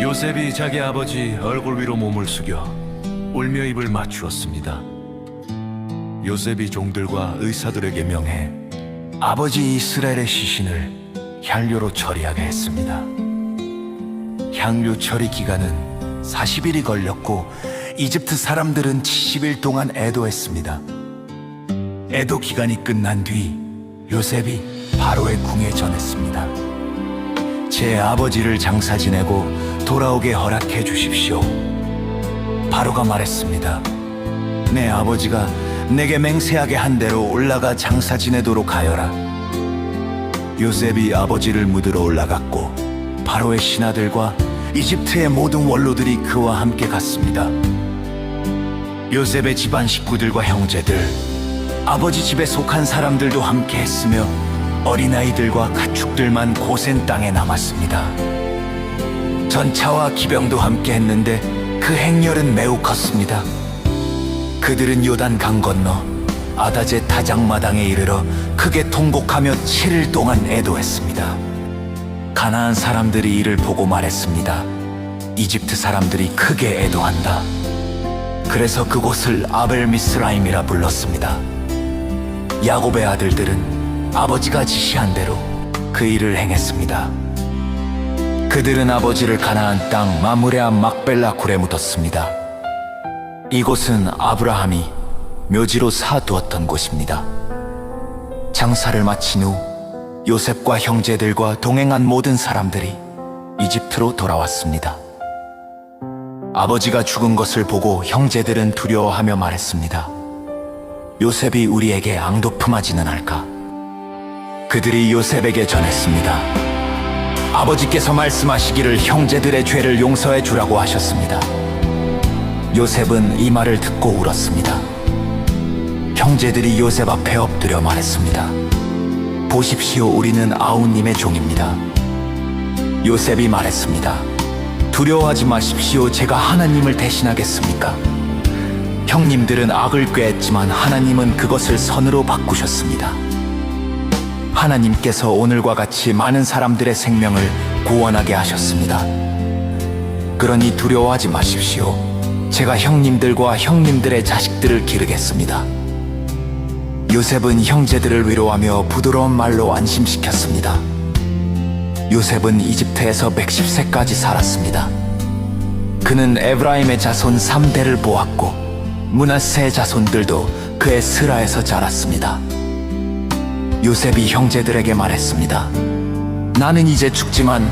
요셉이 자기 아버지 얼굴 위로 몸을 숙여 울며 입을 맞추었습니다. 요셉이 종들과 의사들에게 명해 아버지 이스라엘의 시신을 향료로 처리하게 했습니다. 향료 처리 기간은 40일이 걸렸고 이집트 사람들은 70일 동안 애도했습니다. 애도 기간이 끝난 뒤 요셉이 바로의 궁에 전했습니다. 제 아버지를 장사 지내고 돌아오게 허락해 주십시오. 바로가 말했습니다. 내 아버지가 내게 맹세하게 한 대로 올라가 장사 지내도록 하여라. 요셉이 아버지를 묻으러 올라갔고 바로의 신하들과 이집트의 모든 원로들이 그와 함께 갔습니다. 요셉의 집안 식구들과 형제들, 아버지 집에 속한 사람들도 함께 했으며 어린아이들과 가축들만 고센 땅에 남았습니다. 전차와 기병도 함께 했는데 그 행렬은 매우 컸습니다. 그들은 요단 강 건너 아다제 타작마당에 이르러 크게 통곡하며 7일 동안 애도했습니다. 가나안 사람들이 이를 보고 말했습니다. 이집트 사람들이 크게 애도한다. 그래서 그곳을 아벨 미스라임이라 불렀습니다. 야곱의 아들들은 아버지가 지시한 대로 그 일을 행했습니다. 그들은 아버지를 가나안 땅 마무레아 막벨라 굴에 묻었습니다. 이곳은 아브라함이 묘지로 사두었던 곳입니다. 장사를 마친 후 요셉과 형제들과 동행한 모든 사람들이 이집트로 돌아왔습니다. 아버지가 죽은 것을 보고 형제들은 두려워하며 말했습니다. 요셉이 우리에게 앙도품하지는 할까? 그들이 요셉에게 전했습니다. 아버지께서 말씀하시기를 형제들의 죄를 용서해 주라고 하셨습니다. 요셉은 이 말을 듣고 울었습니다. 형제들이 요셉 앞에 엎드려 말했습니다. 보십시오, 우리는 아우님의 종입니다. 요셉이 말했습니다. 두려워하지 마십시오. 제가 하나님을 대신하겠습니까? 형님들은 악을 꾀했지만 하나님은 그것을 선으로 바꾸셨습니다. 하나님께서 오늘과 같이 많은 사람들의 생명을 구원하게 하셨습니다. 그러니 두려워하지 마십시오. 제가 형님들과 형님들의 자식들을 기르겠습니다. 요셉은 형제들을 위로하며 부드러운 말로 안심시켰습니다. 요셉은 이집트에서 110세까지 살았습니다. 그는 에브라임의 자손 3대를 보았고 문하세의 자손들도 그의 스라에서 자랐습니다. 요셉이 형제들에게 말했습니다. 나는 이제 죽지만